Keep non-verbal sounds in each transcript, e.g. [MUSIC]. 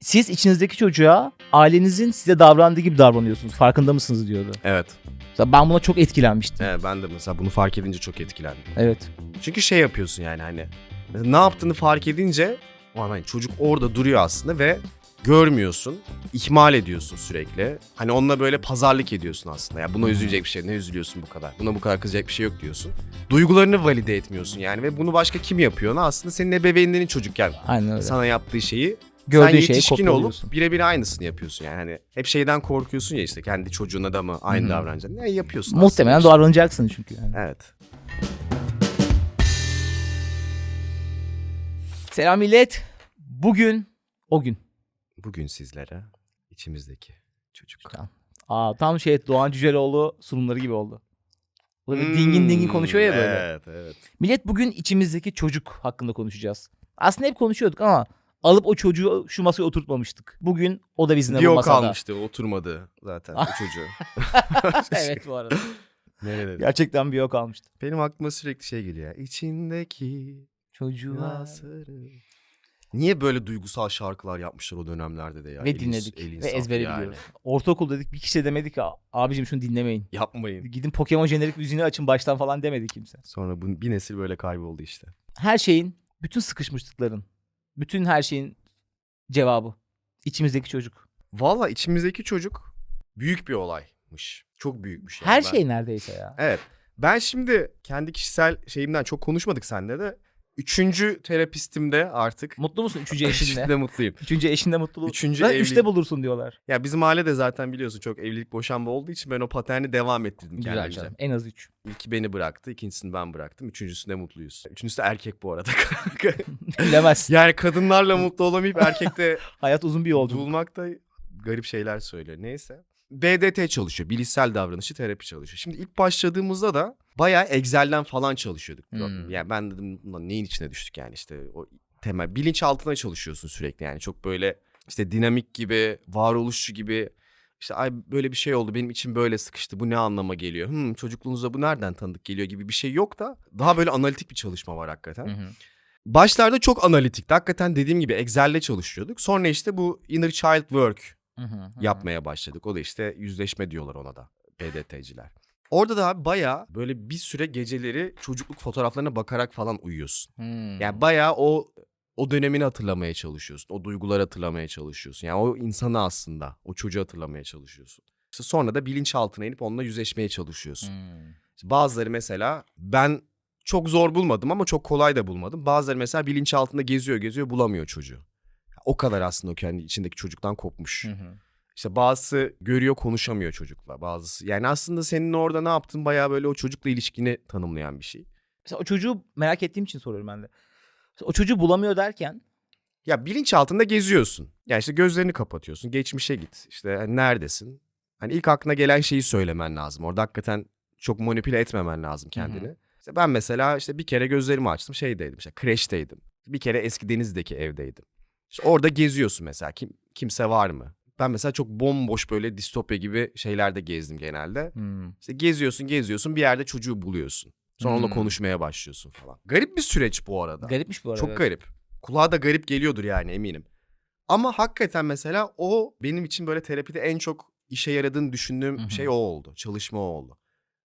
Siz içinizdeki çocuğa ailenizin size davrandığı gibi davranıyorsunuz. Farkında mısınız diyordu. Evet. Mesela ben buna çok etkilenmiştim. evet. Ben de mesela bunu fark edince çok etkilendim. Evet. Çünkü şey yapıyorsun yani hani ne yaptığını fark edince ulan hani çocuk orada duruyor aslında ve görmüyorsun. ihmal ediyorsun sürekli. Hani onunla böyle pazarlık ediyorsun aslında. Ya buna üzülecek bir şey. Ne üzülüyorsun bu kadar? Buna bu kadar kızacak bir şey yok diyorsun. Duygularını valide etmiyorsun yani ve bunu başka kim yapıyor? Aslında senin ebeveynlerin çocukken Aynen öyle. sana yaptığı şeyi Gördüğün sen şeyi yetişkin olup birebir aynısını yapıyorsun yani. Hani hep şeyden korkuyorsun ya işte kendi çocuğuna da mı aynı hı. davranacaksın. Ne yapıyorsun Muhtemelen işte. davranacaksın çünkü. Yani. Evet. Selam millet. Bugün o gün. Bugün sizlere içimizdeki çocuk. Tamam. Aa, tam şey Doğan Cüceloğlu sunumları gibi oldu. Böyle Hmm, dingin dingin konuşuyor ya böyle. Evet evet. Millet bugün içimizdeki çocuk hakkında konuşacağız. Aslında hep konuşuyorduk ama alıp o çocuğu şu masaya oturtmamıştık. Bugün o da bizimle Bir bu masada. kalmıştı oturmadı zaten o [LAUGHS] çocuğu. evet bu arada. [LAUGHS] Nerede? Gerçekten bir o kalmıştı. Benim aklıma sürekli şey geliyor. ya, İçindeki Çocuğa sarı. Niye böyle duygusal şarkılar yapmışlar o dönemlerde de ya? ve Elin- dinledik elin ve saf ezbere yani. biliyoruz. Ortaokul dedik bir kişi de demedik ki abicim şunu dinlemeyin. Yapmayın. Gidin Pokemon jenerik müziğini açın baştan falan demedi kimse. Sonra bu, bir nesil böyle kayboldu işte. Her şeyin, bütün sıkışmışlıkların, bütün her şeyin cevabı. İçimizdeki çocuk. Valla içimizdeki çocuk büyük bir olaymış. Çok büyükmüş. yani. Her Ben- şey neredeyse ya. Evet. Ben şimdi kendi kişisel şeyimden çok konuşmadık seninle de. Üçüncü terapistimde artık. Mutlu musun üçüncü [LAUGHS] eşinle? Şimdi mutluyum. Üçüncü eşinde mutluluk. Üçüncü Lan evlilik. üçte bulursun diyorlar. Ya bizim aile de zaten biliyorsun çok evlilik boşanma olduğu için ben o paterni devam ettirdim Güzel kendimize. canım. En az üç. İlki beni bıraktı, ikincisini ben bıraktım. Üçüncüsünde mutluyuz. Üçüncüsü de erkek bu arada. [LAUGHS] Bilemezsin. yani kadınlarla mutlu olamayıp erkekte [LAUGHS] Hayat uzun bir yolculuk. bulmak da garip şeyler söylüyor. Neyse. BDT çalışıyor. Bilişsel davranışı terapi çalışıyor. Şimdi ilk başladığımızda da bayağı Excel'den falan çalışıyorduk. Hmm. Yani ben dedim "Ulan neyin içine düştük yani işte o temel bilinç altına çalışıyorsun sürekli yani çok böyle işte dinamik gibi, varoluşçu gibi işte ay böyle bir şey oldu benim için böyle sıkıştı bu ne anlama geliyor? Hmm, çocukluğunuzda bu nereden tanıdık geliyor gibi bir şey yok da daha böyle analitik bir çalışma var hakikaten. Hı hı. Başlarda çok analitikti. Hakikaten dediğim gibi Excel'le çalışıyorduk. Sonra işte bu inner child work. Yapmaya başladık. O da işte yüzleşme diyorlar ona da BDT'ciler. Orada da abi bayağı böyle bir süre geceleri çocukluk fotoğraflarına bakarak falan uyuyorsun. Hmm. Yani bayağı o o dönemini hatırlamaya çalışıyorsun. O duyguları hatırlamaya çalışıyorsun. Yani o insanı aslında, o çocuğu hatırlamaya çalışıyorsun. İşte sonra da bilinçaltına inip onunla yüzleşmeye çalışıyorsun. Hmm. İşte bazıları mesela ben çok zor bulmadım ama çok kolay da bulmadım. Bazıları mesela bilinçaltında geziyor geziyor bulamıyor çocuğu. O kadar aslında o kendi içindeki çocuktan kopmuş. Hı hı. İşte bazısı görüyor konuşamıyor çocukla. Bazısı yani aslında senin orada ne yaptın bayağı böyle o çocukla ilişkini tanımlayan bir şey. Mesela o çocuğu merak ettiğim için soruyorum ben de. Mesela o çocuğu bulamıyor derken Ya bilinç altında geziyorsun. Yani işte gözlerini kapatıyorsun. Geçmişe git. İşte hani neredesin? Hani ilk aklına gelen şeyi söylemen lazım. Orada hakikaten çok manipüle etmemen lazım kendini. İşte ben mesela işte bir kere gözlerimi açtım şeydeydim işte kreşteydim. Bir kere eski denizdeki evdeydim. İşte orada geziyorsun mesela kim kimse var mı? Ben mesela çok bomboş böyle distopya gibi şeylerde gezdim genelde. hmm. İşte geziyorsun geziyorsun bir yerde çocuğu buluyorsun. Sonra onunla Hmm. konuşmaya başlıyorsun falan. Garip bir süreç bu arada. garipmiş bu arada. Çok evet. garip. Kulağa da garip geliyordur yani eminim. Ama hakikaten mesela o benim için böyle terapide en çok işe yaradığını düşündüğüm Hı hı. şey o oldu. Çalışma o oldu.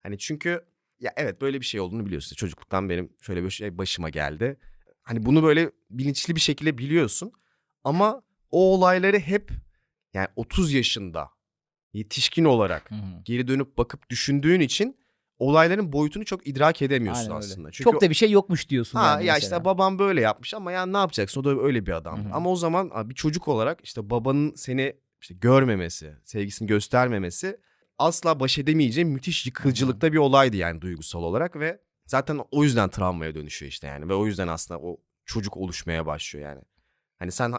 Hani çünkü ya evet böyle bir şey olduğunu biliyorsun. Çocukluktan benim şöyle bir şey başıma geldi. Hani bunu böyle bilinçli bir şekilde biliyorsun. Ama o olayları hep yani 30 yaşında yetişkin olarak Hı hı. geri dönüp bakıp düşündüğün için olayların boyutunu çok idrak edemiyorsun Aynen öyle. aslında. Çünkü Çok da bir şey yokmuş diyorsun. Ha yani ya mesela. işte babam böyle yapmış ama ya ne yapacaksın o da öyle bir adam. Ama o zaman bir çocuk olarak işte babanın seni işte görmemesi, sevgisini göstermemesi asla baş edemeyeceğin müthiş yıkıcılıkta bir olaydı yani duygusal olarak ve zaten o yüzden travmaya dönüşüyor işte yani ve o yüzden aslında o çocuk oluşmaya başlıyor yani. Hani sen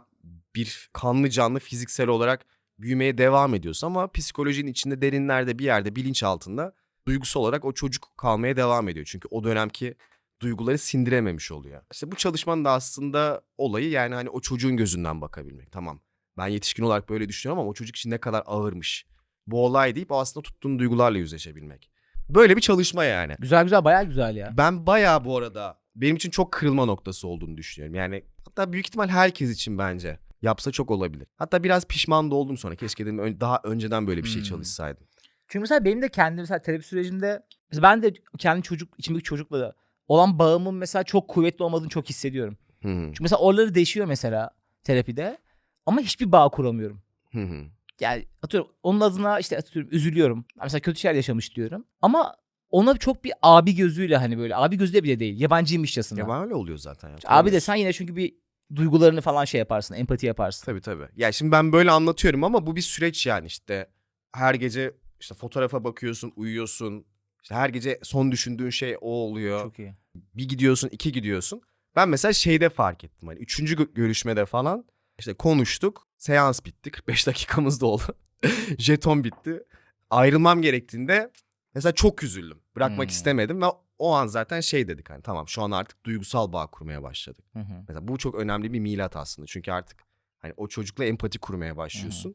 bir kanlı canlı fiziksel olarak büyümeye devam ediyorsun ama psikolojinin içinde derinlerde bir yerde bilinç altında duygusal olarak o çocuk kalmaya devam ediyor. Çünkü o dönemki duyguları sindirememiş oluyor. İşte bu çalışmanın da aslında olayı yani hani o çocuğun gözünden bakabilmek. Tamam ben yetişkin olarak böyle düşünüyorum ama o çocuk için ne kadar ağırmış. Bu olay deyip aslında tuttuğun duygularla yüzleşebilmek. Böyle bir çalışma yani. Güzel güzel bayağı güzel ya. Ben bayağı bu arada benim için çok kırılma noktası olduğunu düşünüyorum. Yani hatta büyük ihtimal herkes için bence. yapsa çok olabilir. Hatta biraz pişman da oldum sonra. Keşke dedim daha önceden böyle bir şey Hmm. çalışsaydım. Çünkü mesela benim de kendi mesela terapi sürecinde ben de kendi çocuk içimdeki çocukla da olan bağımın mesela çok kuvvetli olmadığını çok hissediyorum. Hı hı. Çünkü mesela oraları deşiyor mesela terapide ama hiçbir bağ kuramıyorum. Hı hı. Yani atıyorum onun adına işte atıyorum üzülüyorum. Mesela kötü şeyler yaşamış diyorum. Ama ona çok bir abi gözüyle hani böyle abi gözüyle bile değil. Yabancıymışçasına. Ya öyle oluyor zaten. Ya. abi Kuramıyorsun. desen yine çünkü bir duygularını falan şey yaparsın. Empati yaparsın. Tabii tabii. Ya şimdi ben böyle anlatıyorum ama bu bir süreç yani işte. Her gece işte fotoğrafa bakıyorsun, uyuyorsun. İşte her gece son düşündüğün şey o oluyor. Çok iyi. Bir gidiyorsun, iki gidiyorsun. Ben mesela şeyde fark ettim. Hani üçüncü gö- görüşmede falan işte konuştuk. Seans bitti. 45 dakikamız da oldu. [LAUGHS] Jeton bitti. Ayrılmam gerektiğinde mesela çok üzüldüm. Bırakmak Hmm. istemedim ve o an zaten şey dedik hani tamam şu an artık duygusal bağ kurmaya başladık. Hı hı. Mesela bu çok önemli bir milat aslında. Çünkü artık hani o çocukla empati kurmaya başlıyorsun.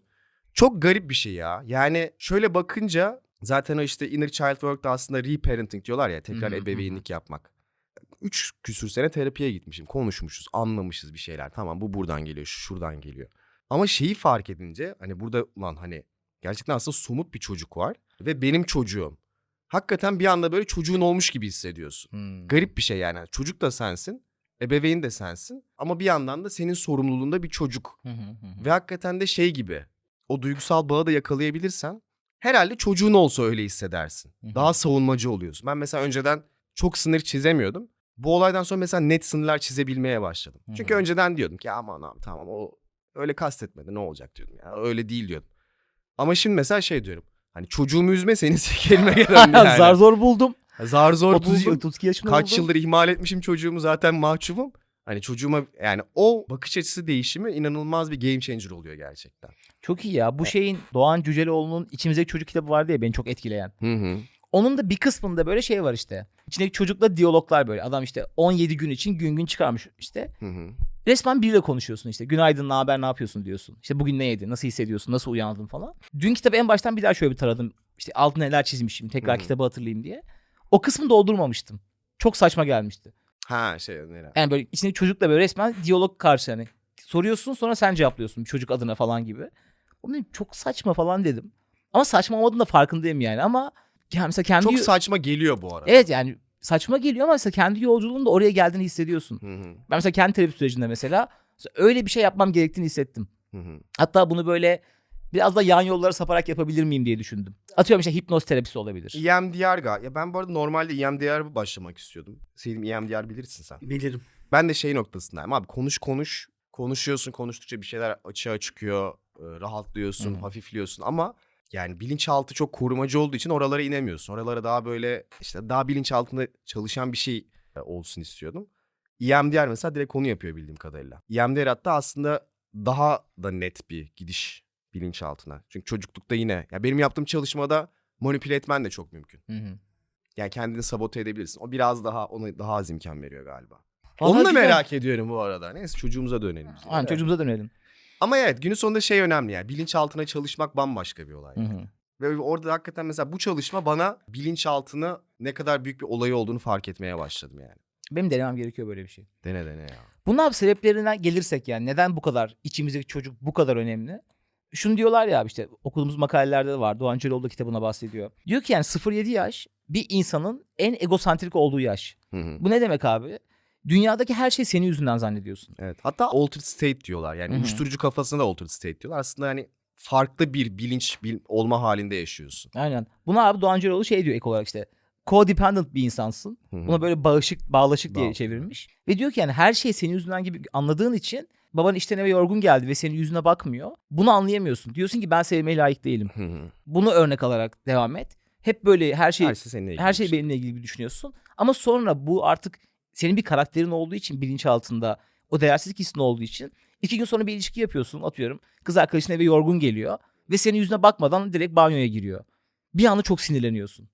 Çok garip bir şey ya. Yani şöyle bakınca zaten o işte inner child work'ta aslında reparenting diyorlar ya tekrar Hı hı hı. ebeveynlik yapmak. Üç küsür sene terapiye gitmişim. Konuşmuşuz, anlamışız bir şeyler. Tamam bu buradan geliyor, şu şuradan geliyor. Ama şeyi fark edince hani burada ulan hani gerçekten aslında somut bir çocuk var. Ve benim çocuğum. Hakikaten bir anda böyle çocuğun olmuş gibi hissediyorsun. Hmm. Garip bir şey yani. Çocuk da sensin, ebeveyn de sensin. Ama bir yandan da senin sorumluluğunda bir çocuk. Ve hakikaten de şey gibi o duygusal bağı da yakalayabilirsen herhalde çocuğun olsa öyle hissedersin. Daha savunmacı oluyorsun. Ben mesela önceden çok sınır çizemiyordum. Bu olaydan sonra mesela net sınırlar çizebilmeye başladım. Çünkü önceden diyordum ki aman aman tamam o öyle kastetmedi ne olacak diyordum ya öyle değil diyordum. Ama şimdi mesela şey diyorum. Hani çocuğumu üzme seni [LAUGHS] kelime [LAUGHS] gelen yani. Zar zor buldum. Zar zor 30, buldum. 32 yaşında Kaç buldum. yıldır ihmal etmişim çocuğumu zaten mahcubum. Hani çocuğuma yani o bakış açısı değişimi inanılmaz bir game changer oluyor gerçekten. Çok iyi ya. Bu şeyin Doğan Cüceloğlu'nun İçimizdeki Çocuk kitabı vardı ya beni çok etkileyen. Hı hı. Onun da bir kısmında böyle şey var işte. İçindeki çocukla diyaloglar böyle. Adam işte 17 gün için gün gün çıkarmış işte. Hı hı. Resmen biriyle konuşuyorsun işte. Günaydın, ne haber, ne yapıyorsun diyorsun. İşte bugün ne yedin, nasıl hissediyorsun, nasıl uyandın falan. Dün kitabı en baştan bir daha şöyle bir taradım. İşte altına neler çizmişim, tekrar kitabı hatırlayayım diye. O kısmı doldurmamıştım. Çok saçma gelmişti. Ha şey nere? Yani böyle içindeki çocukla böyle resmen diyalog karşı hani. Soruyorsun sonra sen cevaplıyorsun çocuk adına falan gibi. O benim çok saçma falan dedim. Ama saçma olmadığının da farkındayım yani ama yani mesela kendi Çok saçma geliyor bu arada. Evet yani saçma geliyor ama mesela kendi yolculuğunda oraya geldiğini hissediyorsun. Hı hı. Ben mesela kendi terapi sürecinde mesela öyle bir şey yapmam gerektiğini hissettim. Hı hı. Hatta bunu böyle biraz da yan yollara saparak yapabilir miyim diye düşündüm. Atıyorum işte hipnoz terapisi olabilir. EMDR ga. Ya ben bu arada normalde EMDR başlamak istiyordum. Selim EMDR bilirsin sen. Bilirim. Ben de şey noktasındayım abi konuş konuş. Konuşuyorsun konuştukça bir şeyler açığa çıkıyor. e, Rahatlıyorsun, Hı. hafifliyorsun ama yani bilinçaltı çok korumacı olduğu için oralara inemiyorsun. Oralara daha böyle işte daha bilinçaltında çalışan bir şey e, olsun istiyordum. EMDR mesela direkt onu yapıyor bildiğim kadarıyla. EMDR hatta aslında daha da net bir gidiş bilinçaltına. Çünkü çocuklukta yine ya benim yaptığım çalışmada manipüle etmen de çok mümkün. Hı hı. Yani kendini sabote edebilirsin. O biraz daha ona daha az imkan veriyor galiba. Vallahi Onu da güzel. merak ediyorum bu arada. Neyse çocuğumuza dönelim. biz. Aynen çocuğumuza dönelim. Ama evet günün sonunda şey önemli yani bilinçaltına çalışmak bambaşka bir olay. Hı hı. Ve orada hakikaten mesela bu çalışma bana bilinçaltını ne kadar büyük bir olayı olduğunu fark etmeye başladım yani. Benim denemem gerekiyor böyle bir şey. Dene dene ya. Bunun abi sebeplerinden gelirsek yani neden bu kadar içimizdeki çocuk bu kadar önemli? Şunu diyorlar ya abi işte okuduğumuz makalelerde de var. Doğan Cüceloğlu da kitabına bahsediyor. Diyor ki yani 0-7 yaş bir insanın en egosantrik olduğu yaş. Hı hı. Bu ne demek abi? Dünyadaki her şey senin yüzünden zannediyorsun. Evet. Hatta altered state diyorlar. Yani Hı hı. uyuşturucu kafasında da altered state diyorlar. Aslında hani farklı bir bilinç bil- olma halinde yaşıyorsun. Aynen. Buna abi Doğan Cüceloğlu şey diyor ek olarak işte codependent bir insansın. Hı hı. Buna böyle bağışık, bağlaşık diye Bağ- çevirmiş. Ve diyor ki yani her şey senin yüzünden gibi anladığın için baban işten eve yorgun geldi ve senin yüzüne bakmıyor. Bunu anlayamıyorsun. Diyorsun ki ben sevmeye layık değilim. Hı hı. Bunu örnek alarak devam et. Hep böyle her şey Her şey seninle ilgili. her şey benimle ilgili düşünüyorsun. Ama sonra bu artık senin bir karakterin olduğu için bilinçaltında o değersizlik hissinin olduğu için iki gün sonra bir ilişki yapıyorsun atıyorum. Kız arkadaşın eve yorgun geliyor ve senin yüzüne bakmadan direkt banyoya giriyor. Bir anda çok sinirleniyorsun.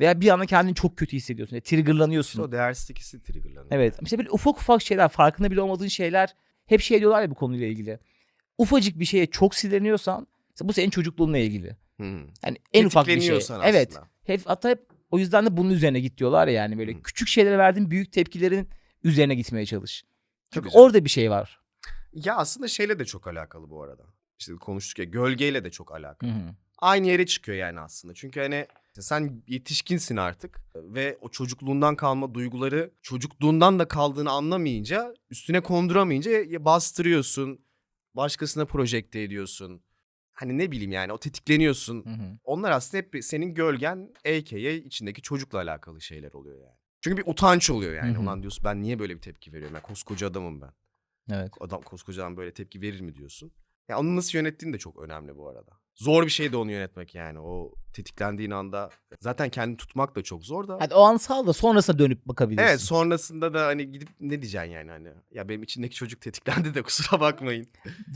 Veya bir anda kendini çok kötü hissediyorsun. Yani triggerlanıyorsun. İşte o değersizlik hissi triggerlanıyor. Evet. İşte böyle ufak ufak şeyler, farkında bile olmadığın şeyler hep şey diyorlar ya bu konuyla ilgili. Ufacık bir şeye çok sinirleniyorsan bu senin çocukluğunla ilgili. Hı. Yani en ufak bir şey. Evet. Hep hatta hep o yüzden de bunun üzerine git diyorlar ya yani böyle küçük şeylere verdiğin büyük tepkilerin üzerine gitmeye çalış. Çünkü orada bir şey var. Ya aslında şeyle de çok alakalı bu arada. İşte konuştuk ya gölgeyle de çok alakalı. hı. Aynı yere çıkıyor yani aslında. Çünkü hani sen yetişkinsin artık ve o çocukluğundan kalma duyguları çocukluğundan da kaldığını anlamayınca üstüne konduramayınca bastırıyorsun. Başkasına projekte ediyorsun. Hani ne bileyim yani o tetikleniyorsun. Hı hı. Onlar aslında hep senin gölgen a.k.a. içindeki çocukla alakalı şeyler oluyor yani. Çünkü bir utanç oluyor yani. Hı hı. Ulan diyorsun ben niye böyle bir tepki veriyorum? Ya koskoca adamım ben. Evet. Adam koskoca adam böyle tepki verir mi diyorsun. Ya onu nasıl yönettiğin de çok önemli bu arada. Zor bir şey de onu yönetmek yani. O tetiklendiğin anda zaten kendini tutmak da çok zor da. Hadi o an sal da sonrasına dönüp bakabilirsin. Evet sonrasında da hani gidip ne diyeceksin yani hani. Ya benim içindeki çocuk tetiklendi de [LAUGHS] kusura bakmayın.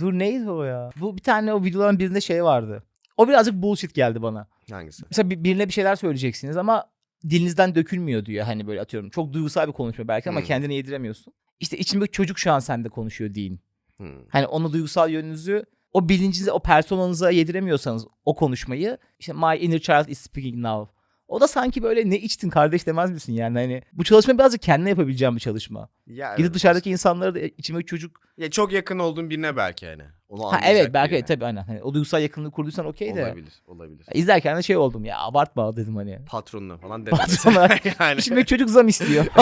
Dur neydi o ya? Bu bir tane o videoların birinde şey vardı. O birazcık bullshit geldi bana. Hangisi? Mesela bir- birine bir şeyler söyleyeceksiniz ama dilinizden dökülmüyor diyor. Hani böyle atıyorum. Çok duygusal bir konuşma belki ama Hmm. kendine yediremiyorsun. İşte içindeki çocuk şu an sende konuşuyor deyin. Hmm. Hani onu duygusal yönünüzü o bilincinize, o personanıza yediremiyorsanız o konuşmayı işte my inner child is speaking now. O da sanki böyle ne içtin kardeş demez misin yani hani bu çalışma birazcık kendine yapabileceğin bir çalışma. Ya Gidip evet, dışarıdaki insanlara da içimdeki çocuk Ya çok yakın olduğun birine belki hani. Onu ha evet belki birine. tabii aynen. Hani o duygusal yakınlığı kurduysan okey de. Olabilir, olabilir. İzlerken de şey oldum ya abartma dedim hani. Patronuna falan [LAUGHS] deme Patrona. mesela. [LAUGHS] yani. İçimdeki çocuk zam istiyor. [LAUGHS]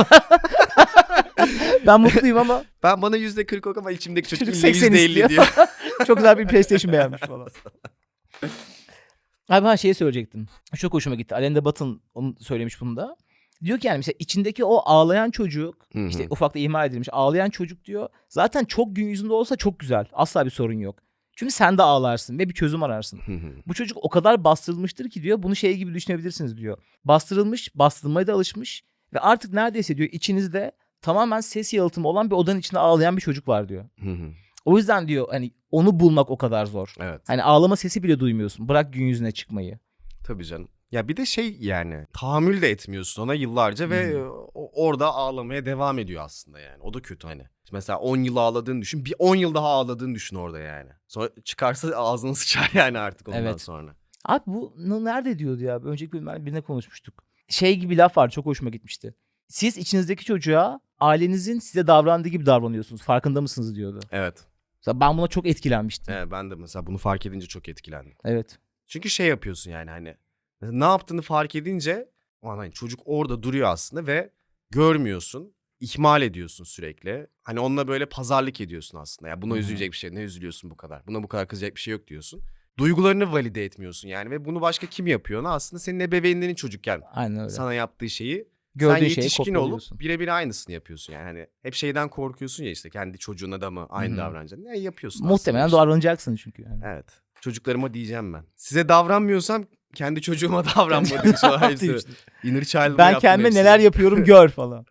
[LAUGHS] ben mutluyum ama Ben bana yüzde kırk ok ama içimdeki çocuk, Çocuk illa 80 yüzde istiyor. elli diyor. [LAUGHS] çok güzel bir PlayStation beğenmiş falan. [LAUGHS] Abi ben şeyi söyleyecektim. Çok hoşuma gitti. Alenda Batın onu söylemiş bunu da. Diyor ki yani mesela içindeki o ağlayan çocuk Hı hı. işte ufakta ihmal edilmiş ağlayan çocuk diyor. Zaten çok gün yüzünde olsa çok güzel. Asla bir sorun yok. Çünkü sen de ağlarsın ve bir çözüm ararsın. Hı hı. Bu çocuk o kadar bastırılmıştır ki diyor bunu şey gibi düşünebilirsiniz diyor. Bastırılmış, bastırılmaya da alışmış ve artık neredeyse diyor içinizde tamamen ses yalıtımı olan bir odanın içinde ağlayan bir çocuk var diyor. Hı hı. O yüzden diyor hani onu bulmak o kadar zor. evet. Hani ağlama sesi bile duymuyorsun. Bırak gün yüzüne çıkmayı. Tabii canım. Ya bir de şey yani tahammül de etmiyorsun ona yıllarca ve o- orada ağlamaya devam ediyor aslında yani. O da kötü hani. Mesela 10 yıl ağladığını düşün. Bir 10 yıl daha ağladığını düşün orada yani. Sonra çıkarsa ağzını [LAUGHS] sıçar yani artık ondan Evet. sonra. Abi bu nerede diyordu ya? Önceki bölümlerde birine konuşmuştuk. Şey gibi laf var çok hoşuma gitmişti. Siz içinizdeki çocuğa ailenizin size davrandığı gibi davranıyorsunuz. Farkında mısınız diyordu. Evet. Mesela ben buna çok etkilenmiştim. evet. Ben de mesela bunu fark edince çok etkilendim. Evet. Çünkü şey yapıyorsun yani hani. Ne yaptığını fark edince ulan hani çocuk orada duruyor aslında ve görmüyorsun. ihmal ediyorsun sürekli. Hani onunla böyle pazarlık ediyorsun aslında. Ya buna üzülecek bir şey. Ne üzülüyorsun bu kadar? Buna bu kadar kızacak bir şey yok diyorsun. Duygularını valide etmiyorsun yani ve bunu başka kim yapıyor? ona? Aslında senin ebeveynlerin çocukken Aynen öyle. sana yaptığı şeyi Gördüğün sen yetişkin olup birebir aynısını yapıyorsun yani. Hani hep şeyden korkuyorsun ya işte kendi çocuğuna da mı aynı Hı hı. davranacaksın. Ne yapıyorsun Muhtemelen işte. davranacaksın çünkü. Yani. Evet. Çocuklarıma diyeceğim ben. Size davranmıyorsam kendi çocuğuma [LAUGHS] [LAUGHS] o hepsi. İşte. Inner child'ıma ben kendime hepsini. neler [LAUGHS] yapıyorum gör falan.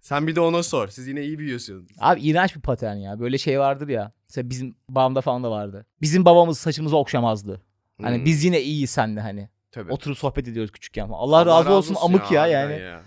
Sen bir de ona sor. Siz yine iyi büyüyorsunuz. Abi iğrenç bir patern ya. Böyle şey vardır ya. Mesela bizim babamda falan da vardı. Bizim babamız saçımızı okşamazdı. Hani Hmm, biz yine iyiyiz senle hani. Tabii. Oturup sohbet ediyoruz küçükken falan. Allah, razı olsun amık ya, harbiden yani. ya.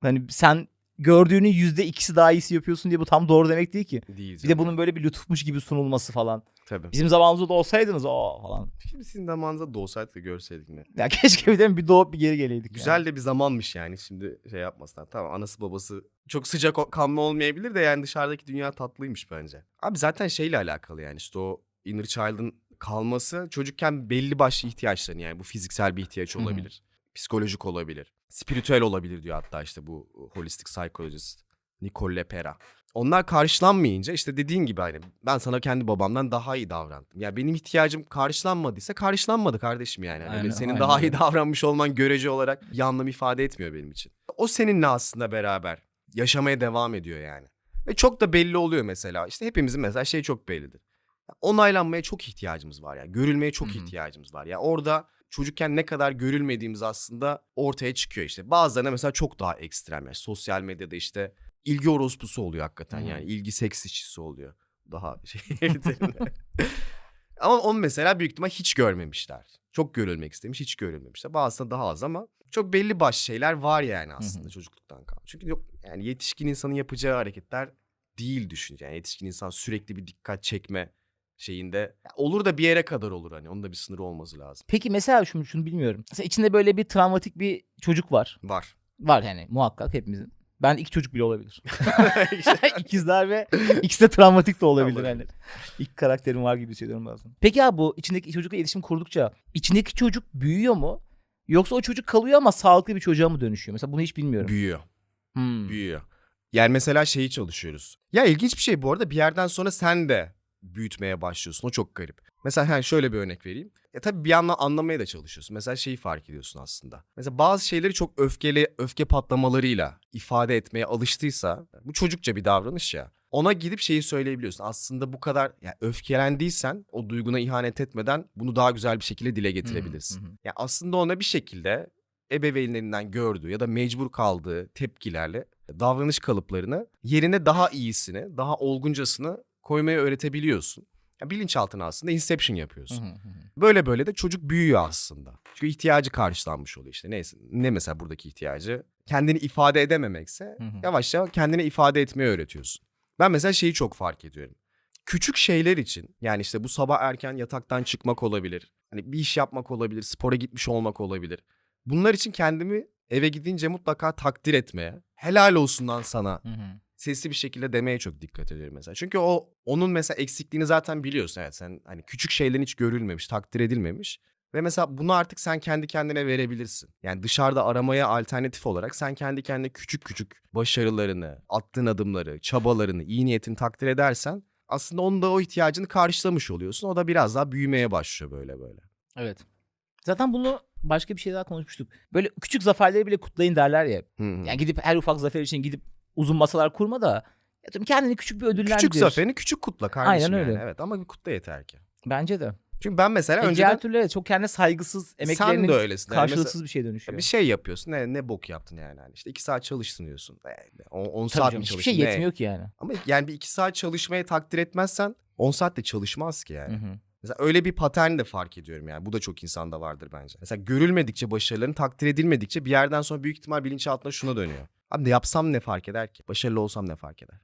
Hani sen gördüğünün yüzde ikisi daha iyisi yapıyorsun diye bu tam doğru demek değil ki. Değil Bir de bunun böyle bir lütufmuş gibi sunulması falan. Tabii. Bizim zamanımızda da olsaydınız o falan. Şimdi sizin zamanınızda doğsaydık da görseydik ne. Ya [LAUGHS] keşke bir de bir doğup bir geri geleydik. Güzel yani. de bir zamanmış yani şimdi şey yapmasınlar. Tamam anası babası çok sıcak kanlı olmayabilir de yani dışarıdaki dünya tatlıymış bence. Abi zaten şeyle alakalı yani işte o inner child'ın kalması çocukken belli başlı ihtiyaçların yani bu fiziksel bir ihtiyaç olabilir. Psikolojik olabilir. Spiritüel olabilir diyor hatta işte bu holistic psychologist Nicole Lepera. Onlar karşılanmayınca işte dediğin gibi hani ben sana kendi babamdan daha iyi davrandım. Ya benim ihtiyacım karşılanmadıysa karşılanmadı kardeşim yani. Hani Aynen, senin aynen daha iyi davranmış olman görece olarak bir anlam ifade etmiyor benim için. O seninle aslında beraber yaşamaya devam ediyor yani. Ve çok da belli oluyor mesela. İşte hepimizin mesela şey çok bellidir. Onaylanmaya çok ihtiyacımız var ya. Görülmeye çok Hı hı. ihtiyacımız var ya. Orada çocukken ne kadar görülmediğimiz aslında ortaya çıkıyor işte. Bazılarına mesela çok daha ekstrem. Yani sosyal medyada işte ilgi orospusu oluyor hakikaten Hı hı. yani. ilgi seks işçisi oluyor. Daha [LAUGHS] şey [LAUGHS] ama onu mesela büyük ihtimal hiç görmemişler. Çok görülmek istemiş hiç görülmemişler. Bazısında daha az ama çok belli başlı şeyler var yani aslında hı. çocukluktan kalan. Çünkü yok yani yetişkin insanın yapacağı hareketler değil düşün. Yani yetişkin insan sürekli bir dikkat çekme şeyinde. Ya olur da bir yere kadar olur hani. Onun da bir sınırı olması lazım. Peki mesela şunu, şunu bilmiyorum. Mesela içinde böyle bir travmatik bir çocuk var. Var. Var yani muhakkak hepimizin. Ben iki çocuk bile olabilir. [LAUGHS] [LAUGHS] İkizler ve ikisi de travmatik de olabilir. Olabilir. Yani. İki karakterim var gibi hissediyorum bazen. Peki abi bu içindeki çocukla iletişim kurdukça içindeki çocuk büyüyor mu? Yoksa o çocuk kalıyor ama sağlıklı bir çocuğa mı dönüşüyor? Mesela bunu hiç bilmiyorum. Büyüyor. Hmm. Büyüyor. Yani mesela şeyi çalışıyoruz. Ya ilginç bir şey bu arada bir yerden sonra sen de büyütmeye başlıyorsun. O çok garip. Mesela hani şöyle bir örnek vereyim. Ya tabii bir yandan anlamaya da çalışıyorsun. Mesela şeyi fark ediyorsun aslında. Mesela bazı şeyleri çok öfkeli, öfke patlamalarıyla ifade etmeye alıştıysa bu çocukça bir davranış ya. Ona gidip şeyi söyleyebiliyorsun. Aslında bu kadar yani öfkelendiysen o duyguna ihanet etmeden bunu daha güzel bir şekilde dile getirebilirsin. Hı hı. Ya aslında ona bir şekilde ebeveynlerinden gördüğü ya da mecbur kaldığı tepkilerle davranış kalıplarını yerine daha iyisini, daha olguncasını koymaya öğretebiliyorsun. Ya bilinçaltına aslında inception yapıyorsun. hı hı. Böyle böyle de çocuk büyüyor aslında. Çünkü ihtiyacı karşılanmış oluyor işte. Neyse ne mesela buradaki ihtiyacı? Kendini ifade edememekse Hı hı. yavaş yavaş kendine ifade etmeyi öğretiyorsun. Ben mesela şeyi çok fark ediyorum. Küçük şeyler için yani işte bu sabah erken yataktan çıkmak olabilir. Hani bir iş yapmak olabilir, spora gitmiş olmak olabilir. Bunlar için kendimi eve gidince mutlaka takdir etmeye, helal olsun lan sana Hı hı. Sesli bir şekilde demeye çok dikkat ediyorum mesela. Çünkü o onun mesela eksikliğini zaten biliyorsun. Evet sen hani küçük şeylerin hiç görülmemiş, takdir edilmemiş. Ve mesela bunu artık sen kendi kendine verebilirsin. Yani dışarıda aramaya alternatif olarak sen kendi kendine küçük küçük başarılarını, attığın adımları, çabalarını, iyi niyetini takdir edersen aslında onun da o ihtiyacını karşılamış oluyorsun. O da biraz daha büyümeye başlıyor böyle böyle. Evet. Zaten bunu başka bir şey daha konuşmuştuk. Böyle küçük zaferleri bile kutlayın derler ya. Hı hı. Yani gidip her ufak zafer için gidip uzun masalar kurma da kendini küçük bir ödüllendir. küçük zaferini küçük kutla kardeşim Aynen öyle. yani. Evet ama bir kutla yeter ki. Bence de. Çünkü ben mesela Peki önceden diğer türlü çok kendine saygısız sen emeklerinin de öylesin. Yani karşılıksız bir şey dönüşüyor. Bir şey yapıyorsun. Ne ne bok yaptın yani. Hani işte iki saat çalıştın diyorsun. 10 Tabii saat canım, mi hiçbir çalıştın? şey Ne? yetmiyor ki yani. Ama yani bir iki saat çalışmayı takdir etmezsen 10 saat de çalışmaz ki yani. Hı hı. Mesela öyle bir patern de fark ediyorum yani. Bu da çok insanda vardır bence. Mesela görülmedikçe başarıların takdir edilmedikçe bir yerden sonra büyük ihtimal bilinçaltına şuna dönüyor. Abi de yapsam ne fark eder ki? Başarılı olsam ne fark eder?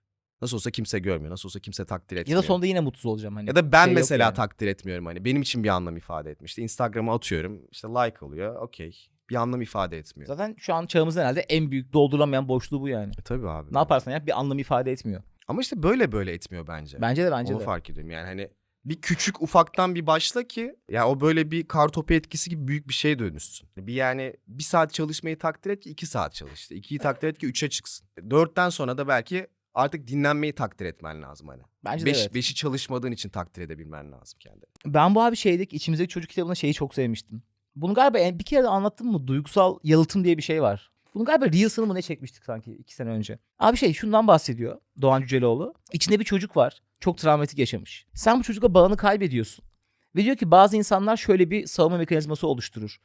Nasıl olsa kimse görmüyor. Nasıl olsa kimse takdir Ya etmiyor. da sonunda yine mutsuz olacağım hani. Ya da ben şey mesela yani. takdir etmiyorum hani. Benim için bir anlam ifade etmişti. Instagram'a atıyorum. işte like oluyor. Okey. Bir anlam ifade etmiyor. Zaten şu an çağımızda herhalde en büyük doldurulamayan boşluğu bu yani. E, tabii abi. Ne yaparsan yap bir anlam ifade etmiyor. Ama işte böyle böyle etmiyor bence. Bence de bence Onu de. fark ediyorum yani hani bir küçük ufaktan bir başla ki ya o böyle bir kar topu etkisi gibi büyük bir şeye dönüşsün. Bir yani bir saat çalışmayı takdir et ki iki saat çalış. İşte ikiyi takdir et ki üçe çıksın. Dörtten sonra da belki artık dinlenmeyi takdir etmen lazım hani. Bence Beş, de evet. Beşi çalışmadığın için takdir edebilmen lazım kendini. Ben bu abi şeydeki içimizdeki çocuk kitabında şeyi çok sevmiştim. Bunu galiba bir kere de anlattım mı? Duygusal yalıtım diye bir şey var. Bunu galiba Reels'ını mı ne çekmiştik sanki iki sene önce. Abi şey şundan bahsediyor Doğan Cüceloğlu. İçinde bir çocuk var. Çok travmatik yaşamış. Sen bu çocukla bağını kaybediyorsun. Ve diyor ki bazı insanlar şöyle bir savunma mekanizması oluşturur.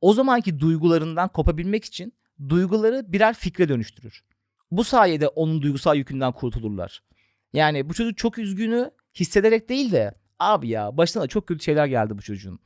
O zamanki duygularından kopabilmek için duyguları birer fikre dönüştürür. Bu sayede onun duygusal yükünden kurtulurlar. Yani bu çocuk çok üzgünü hissederek değil de abi ya başına da çok kötü şeyler geldi bu çocuğun.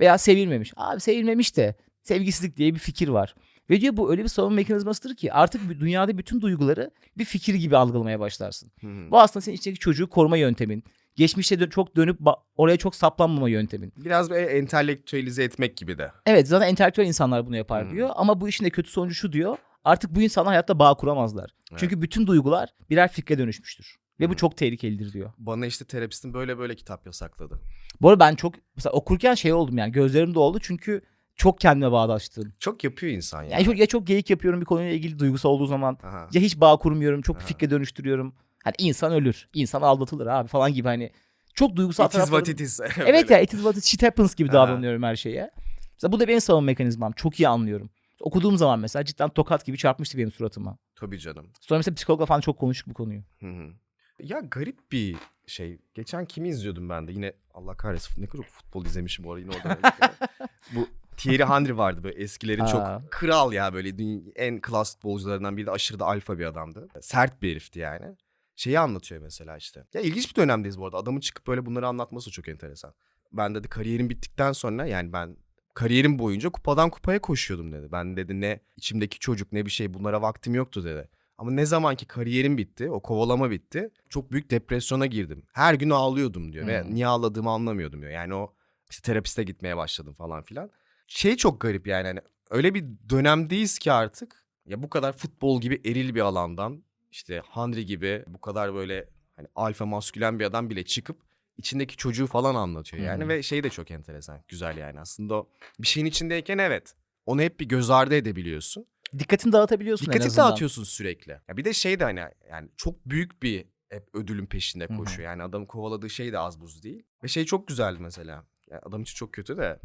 Veya sevilmemiş. Abi sevilmemiş de sevgisizlik diye bir fikir var. Ve diyor bu öyle bir savunma mekanizmasıdır ki artık dünyada bütün duyguları bir fikir gibi algılamaya başlarsın. Bu aslında senin içindeki çocuğu koruma yöntemin. Geçmişte dö- çok dönüp oraya çok saplanmama yöntemin. Biraz böyle entelektüelize etmek gibi de. Evet zaten entelektüel insanlar bunu yapar Hmm. diyor. Ama bu işin de kötü sonucu şu diyor. Artık bu insanlar hayatta bağ kuramazlar. Evet. Çünkü bütün duygular birer fikre dönüşmüştür. Ve bu Hmm. çok tehlikelidir diyor. Bana işte terapistim böyle böyle kitap yasakladı. Bu arada ben çok mesela okurken şey oldum yani gözlerim doldu çünkü çok kendime bağdaştım. Çok yapıyor insan ya. Yani çok, ya çok geyik yapıyorum bir konuyla ilgili duygusu olduğu zaman Aha. ya hiç bağ kurmuyorum çok Ha. fikre dönüştürüyorum. Hani insan ölür, insan aldatılır abi falan gibi hani çok duygusal It is what it is. [LAUGHS] Evet ya it is what it shit happens gibi davranıyorum her şeye. Mesela bu da benim savunma mekanizmam. Çok iyi anlıyorum. Okuduğum zaman mesela cidden tokat gibi çarpmıştı benim suratıma. Tabii canım. Sonra mesela psikologla falan çok konuştuk bu konuyu. Hı hı. Ya garip bir şey. Geçen kimi izliyordum ben de yine Allah kahretsin ne kadar futbol izlemişim bu arada yine oradan. [LAUGHS] bu Thierry Henry vardı böyle eskilerin Ha. çok kral ya böyle en klas futbolcularından biri de aşırı da alfa bir adamdı. Sert bir herifti yani. Şeyi anlatıyor mesela işte. Ya ilginç bir dönemdeyiz bu arada. Adamın çıkıp böyle bunları anlatması çok enteresan. Ben dedi kariyerim bittikten sonra yani ben kariyerim boyunca kupadan kupaya koşuyordum dedi. Ben dedi ne içimdeki çocuk ne bir şey bunlara vaktim yoktu dedi. Ama ne zaman ki kariyerim bitti, o kovalama bitti, çok büyük depresyona girdim. Her gün ağlıyordum diyor ve Hmm. niye ağladığımı anlamıyordum diyor. Yani o işte terapiste gitmeye başladım falan filan. Şey çok garip yani hani öyle bir dönemdeyiz ki artık ya bu kadar futbol gibi eril bir alandan işte Henry gibi bu kadar böyle hani alfa maskülen bir adam bile çıkıp içindeki çocuğu falan anlatıyor yani Hı hı. ve şey de çok enteresan. Güzel yani aslında o bir şeyin içindeyken evet onu hep bir göz ardı edebiliyorsun. Dikkatini dağıtabiliyorsun en Dikkati azından. dağıtıyorsun sürekli. Ya bir de şey de hani yani çok büyük bir hep ödülün peşinde koşuyor. Yani adamın kovaladığı şey de az buz değil. Ve şey çok güzeldi mesela. Yani adam için çok kötü de.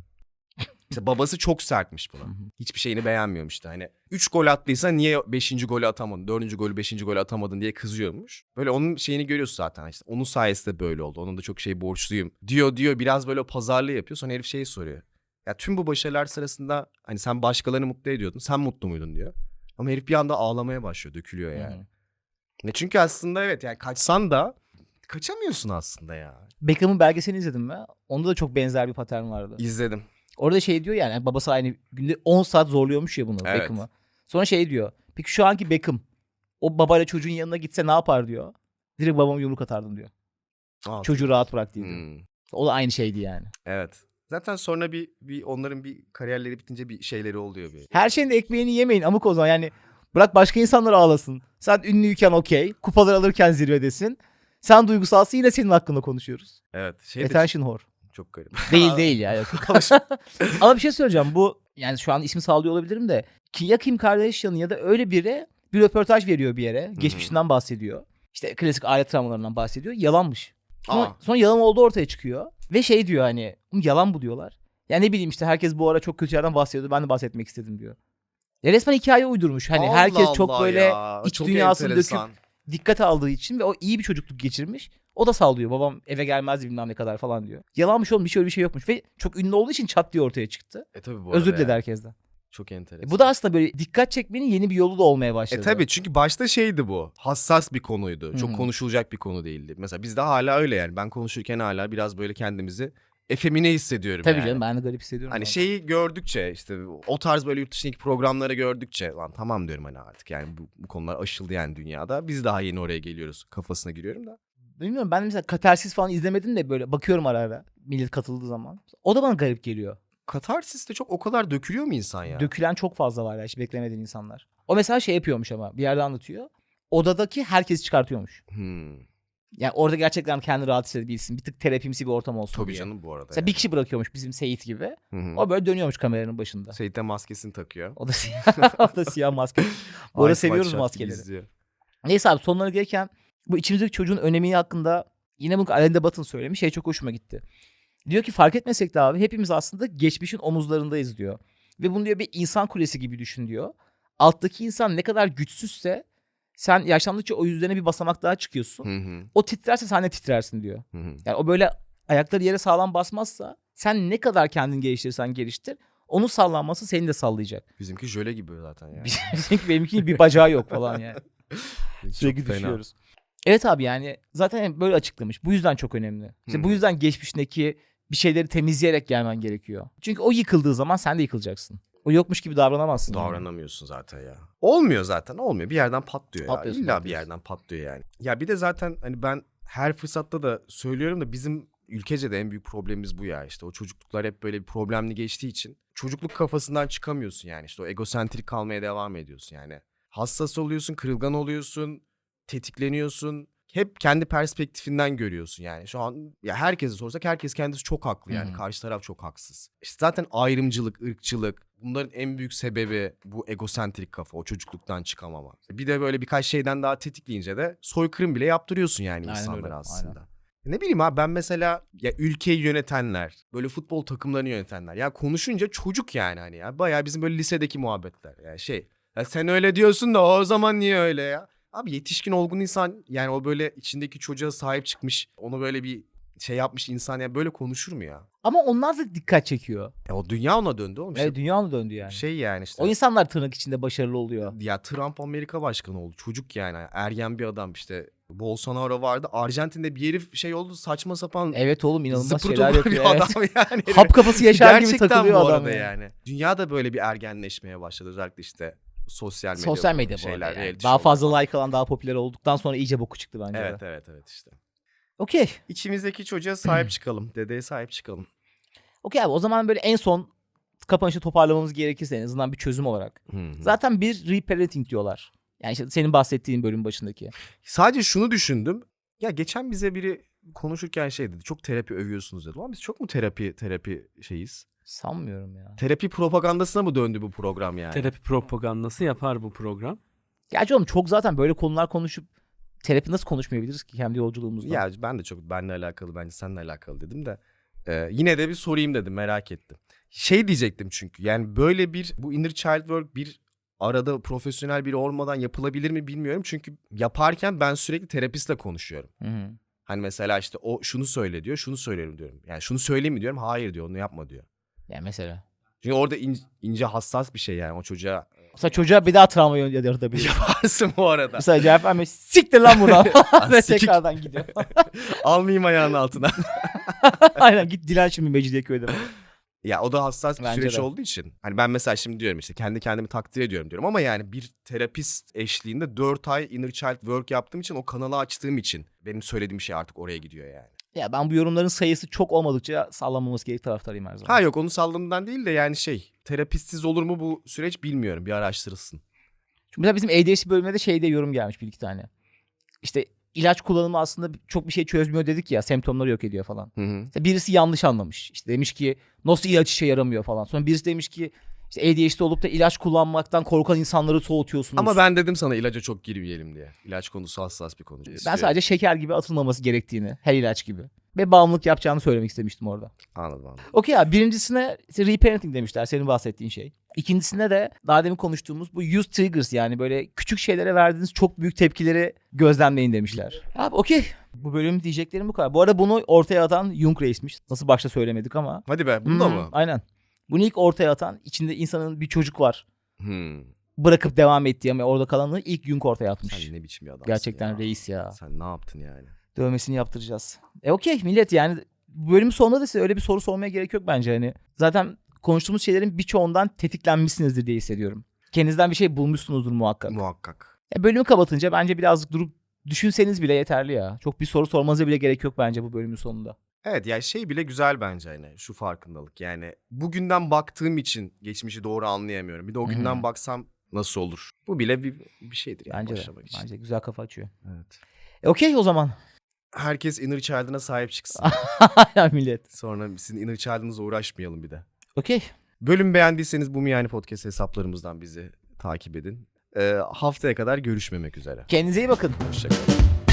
İşte babası çok sertmiş buna. Hiçbir şeyini beğenmiyormuş da. Hani 3 gol attıysa niye 5. golü atamadın? 4. golü 5. golü atamadın diye kızıyormuş. Böyle onun şeyini görüyorsun zaten işte. Onun sayesinde böyle oldu. Onun da çok şey borçluyum. Diyor diyor biraz böyle pazarlığı yapıyor. Sonra herif şeyi soruyor. Ya tüm bu başarılar sırasında hani sen başkalarını mutlu ediyordun. Sen mutlu muydun diyor. Ama herif bir anda ağlamaya başlıyor. Dökülüyor yani. hı. Ne çünkü aslında evet yani kaçsan da kaçamıyorsun aslında ya. Beckham'ın belgeselini izledin mi? Onda da çok benzer bir patern vardı. İzledim. Orada şey diyor yani babası aynı günde 10 saat zorluyormuş ya bunu Evet. Beckham'ı. Sonra şey diyor. Peki şu anki Beckham o babayla çocuğun yanına gitse ne yapar diyor. Direkt babama yumruk atardım diyor. Aa, Çocuğu rahat bırak diyor. hmm, O da aynı şeydi yani. Evet. Zaten sonra bir, bir onların bir kariyerleri bitince bir şeyleri oluyor bir. Her şeyin de ekmeğini yemeyin amık o zaman yani. Bırak başka insanlar ağlasın. Sen ünlüyken okey. Kupalar alırken zirvedesin. Sen duygusalsın yine senin hakkında konuşuyoruz. Evet. Şey de Attention whore. Çok garip. [LAUGHS] Değil değil ya. yok. [LAUGHS] [LAUGHS] Ama bir şey söyleyeceğim. Bu yani şu an ismi sağlıyor olabilirim de. Ki ya Kim Kardashian ya da öyle biri bir röportaj veriyor bir yere. Geçmişinden bahsediyor. İşte klasik aile travmalarından bahsediyor. Yalanmış. Sonra, Aa. sonra yalan olduğu ortaya çıkıyor. Ve şey diyor hani "Oğlum yalan bu diyorlar. Ya ne bileyim işte herkes bu ara çok kötü yerden bahsediyordu. Ben de bahsetmek istedim diyor. Ya resmen hikaye uydurmuş. Hani Allah herkes çok Allah böyle ya, iç çok dünyasını enteresan. döküp dikkat aldığı için ve o iyi bir çocukluk geçirmiş. O da sallıyor. Babam eve gelmezdi bilmem ne kadar falan diyor. Yalanmış oğlum bir şey öyle bir şey yokmuş. Ve çok ünlü olduğu için çat diye ortaya çıktı. E tabii bu Özür diledi ya. herkesten. Çok enteresan. E bu da aslında böyle dikkat çekmenin yeni bir yolu da olmaya başladı. E tabii çünkü başta şeydi bu. Hassas bir konuydu. Çok hı. konuşulacak bir konu değildi. Mesela bizde hala öyle yani. Ben konuşurken hala biraz böyle kendimizi efemine hissediyorum Tabii yani. canım ben de garip hissediyorum. Hani yani. şeyi gördükçe işte o tarz böyle yurt dışındaki programları gördükçe lan tamam diyorum hani artık yani bu, bu konular aşıldı yani dünyada. Biz daha yeni oraya geliyoruz kafasına giriyorum da. Bilmiyorum ben mesela Katarsis falan izlemedim de böyle bakıyorum ara ara millet katıldığı zaman. O da bana garip geliyor. Katarsis'te çok o kadar dökülüyor mu insan ya? Dökülen çok fazla var ya hiç beklemediğin insanlar. O mesela şey yapıyormuş ama bir yerde anlatıyor. Odadaki herkes çıkartıyormuş. Hmm. Yani orada gerçekten kendini rahat hissedebilsin. Bir tık terapimsi bir ortam olsun Tabii diye. canım bu arada. Mesela yani. bir kişi bırakıyormuş bizim Seyit gibi. Hı hı. O böyle dönüyormuş kameranın başında. Seyit de maskesini takıyor. O da siyah, [LAUGHS] o da siyah maske. Bu arada seviyoruz maskeleri. Neyse abi sonlara gelirken bu içimizdeki çocuğun önemi hakkında yine bunu Alain de Botton söylemiş. Şey çok hoşuma gitti. Diyor ki fark etmesek de abi hepimiz aslında geçmişin omuzlarındayız diyor. Ve bunu diyor bir insan kulesi gibi düşün diyor. Alttaki insan ne kadar güçsüzse sen yaşlandıkça o yüzlerine bir basamak daha çıkıyorsun. Hı hı. O titrerse sen de titrersin diyor. Hı hı. Yani o böyle ayakları yere sağlam basmazsa sen ne kadar kendini geliştirirsen geliştir onun sallanması seni de sallayacak. Bizimki jöle gibi zaten ya. [LAUGHS] Bizimki benimki bir bacağı yok falan yani. [LAUGHS] Çok Sürekli fena. düşüyoruz. Evet abi yani zaten böyle açıklamış. Bu yüzden çok önemli. İşte bu Hı. yüzden geçmişteki bir şeyleri temizleyerek gelmen gerekiyor. Çünkü o yıkıldığı zaman sen de yıkılacaksın. O yokmuş gibi davranamazsın. yani. Davranamıyorsun zaten ya. Olmuyor zaten olmuyor. Bir yerden patlıyor ya. İlla bir yerden patlıyor yani. Ya bir de zaten hani ben her fırsatta da söylüyorum da bizim ülkece de en büyük problemimiz bu ya. İşte o çocukluklar hep böyle bir problemli geçtiği için çocukluk kafasından çıkamıyorsun yani. İşte o egosentrik kalmaya devam ediyorsun yani. Hassas oluyorsun, kırılgan oluyorsun, tetikleniyorsun. Hep kendi perspektifinden görüyorsun yani. Şu an ya herkese sorsak herkes kendisi çok haklı yani. Hı hı. Karşı taraf çok haksız. İşte zaten ayrımcılık, ırkçılık bunların en büyük sebebi bu egosentrik kafa, o çocukluktan çıkamama. Bir de böyle birkaç şeyden daha tetikleyince de soykırım bile yaptırıyorsun yani Aynen insanlara öyle, aslında. Ne bileyim abi ben mesela ya ülkeyi yönetenler, böyle futbol takımlarını yönetenler ya konuşunca çocuk yani hani ya bayağı bizim böyle lisedeki muhabbetler yani şey. Ya sen öyle diyorsun da o zaman niye öyle ya? Abi yetişkin olgun insan yani o böyle içindeki çocuğa sahip çıkmış, onu böyle bir şey yapmış insan ya böyle konuşur mu ya? Ama onlar da dikkat çekiyor. Ya o dünya ona döndü oğlum. İşte Evet dünya ona döndü yani. Şey yani işte. O insanlar tırnak içinde başarılı oluyor. Ya Trump Amerika başkanı oldu. Çocuk yani. Ergen bir adam işte. Bolsonaro vardı. Arjantin'de bir herif şey oldu saçma sapan Evet oğlum inanılmaz zıpır şeyler topur bir yapıyor. Evet. adam yani. Hap kafası yaşar gibi Gerçekten takılıyor bu adam. arada yani. yani. Dünya da böyle bir ergenleşmeye başladı. Özellikle işte sosyal medya. Sosyal medya bu şeyler, yani. Daha show'lar fazla falan. like alan daha popüler olduktan sonra iyice boku çıktı bence. Evet de. evet evet işte. Okey. İçimizdeki çocuğa sahip çıkalım. Dedeye sahip çıkalım. Okey abi o zaman böyle en son kapanışı toparlamamız gerekirse en azından bir çözüm olarak. Zaten bir reparenting diyorlar. Yani işte senin bahsettiğin bölüm başındaki. Sadece şunu düşündüm. Ya geçen bize biri konuşurken şey dedi. Çok terapi övüyorsunuz dedi. Ama biz çok mu terapi terapi şeyiz? Sanmıyorum ya. Terapi propagandasına mı döndü bu program yani? Terapi propagandası yapar bu program. Gerçi oğlum çok zaten böyle konular konuşup terapi nasıl konuşmayabiliriz ki kendi yolculuğumuzda? Ya ben de çok benle alakalı bence seninle alakalı dedim de. Ee, yine de bir sorayım dedim merak ettim. Şey diyecektim çünkü yani böyle bir bu inner child work bir arada profesyonel biri olmadan yapılabilir mi bilmiyorum. Çünkü yaparken ben sürekli terapistle konuşuyorum. Hı hı. Hani mesela işte o şunu söyle diyor şunu söylerim diyorum. Yani şunu söyleyeyim mi diyorum hayır diyor onu yapma diyor. Yani mesela. Çünkü orada in- ince hassas bir şey yani o çocuğa Mesela çocuğa bir daha travma yaratabilir. yaparsın bu arada. Mesela cevap vermiyor. Siktir lan buradan. Ve Sikik. tekrardan gidiyor. [LAUGHS] Almayayım ayağının altına. [LAUGHS] Aynen git dilen şimdi Mecidiyeköy'de. Ya o da hassas bir Bence süreç de. olduğu için. Hani ben mesela şimdi diyorum işte kendi kendimi takdir ediyorum diyorum ama yani bir terapist eşliğinde 4 ay inner child work yaptığım için o kanalı açtığım için benim söylediğim şey artık oraya gidiyor yani. Ya ben bu yorumların sayısı çok olmadıkça sallanmaması gerek taraftarıyım her zaman. Ha yok onu sallamından değil de yani şey terapistsiz olur mu bu süreç bilmiyorum bir araştırılsın. Çünkü mesela bizim ADHD bölümünde de şeyde yorum gelmiş bir iki tane. İşte ilaç kullanımı aslında çok bir şey çözmüyor dedik ya semptomları yok ediyor falan. Hı hı. İşte birisi yanlış anlamış. İşte demiş ki nasıl ilaç işe yaramıyor falan. Sonra birisi demiş ki işte ADHD olup da ilaç kullanmaktan korkan insanları soğutuyorsunuz. Ama ben dedim sana ilaca çok girmeyelim diye. İlaç konusu hassas bir konu. ben sadece şeker gibi atılmaması gerektiğini, her ilaç gibi. Ve bağımlılık yapacağını söylemek istemiştim orada. Anladım anladım. Okey abi birincisine işte reparenting demişler senin bahsettiğin şey. İkincisine de daha demin konuştuğumuz bu use triggers yani böyle küçük şeylere verdiğiniz çok büyük tepkileri gözlemleyin demişler. Abi okey. Bu bölüm diyeceklerim bu kadar. Bu arada bunu ortaya atan Jung Reis'miş. Nasıl başta söylemedik ama. Hadi be bunda Hmm, mı? Aynen. Bunu ilk ortaya atan içinde insanın bir çocuk var. Hmm. Bırakıp devam ettiği ama orada kalanını ilk Jung ortaya atmış. Sen ne biçim bir adamsın Gerçekten ya. reis ya. Sen ne yaptın yani? Dövmesini yaptıracağız. E okey millet yani bu bölümün sonunda da size öyle bir soru sormaya gerek yok bence hani. Zaten konuştuğumuz şeylerin birçoğundan tetiklenmişsinizdir diye hissediyorum. Kendinizden bir şey bulmuşsunuzdur muhakkak. Muhakkak. Ya bölümü kapatınca bence birazcık durup düşünseniz bile yeterli ya. Çok bir soru sormanıza bile gerek yok bence bu bölümün sonunda. Evet ya şey bile güzel bence hani şu farkındalık yani bugünden baktığım için geçmişi doğru anlayamıyorum. Bir de o Hı hı. günden baksam nasıl olur? Bu bile bir, bir şeydir yani Bence de. başlamak için. Bence güzel kafa açıyor. Evet. E okey o zaman. Herkes inner child'ına sahip çıksın. [LAUGHS] Aynen millet. Sonra sizin inner child'ınızla uğraşmayalım bir de. Okey. Bölüm beğendiyseniz bu yani podcast hesaplarımızdan bizi takip edin. Ee, haftaya kadar görüşmemek üzere. Kendinize iyi bakın. Hoşçakalın.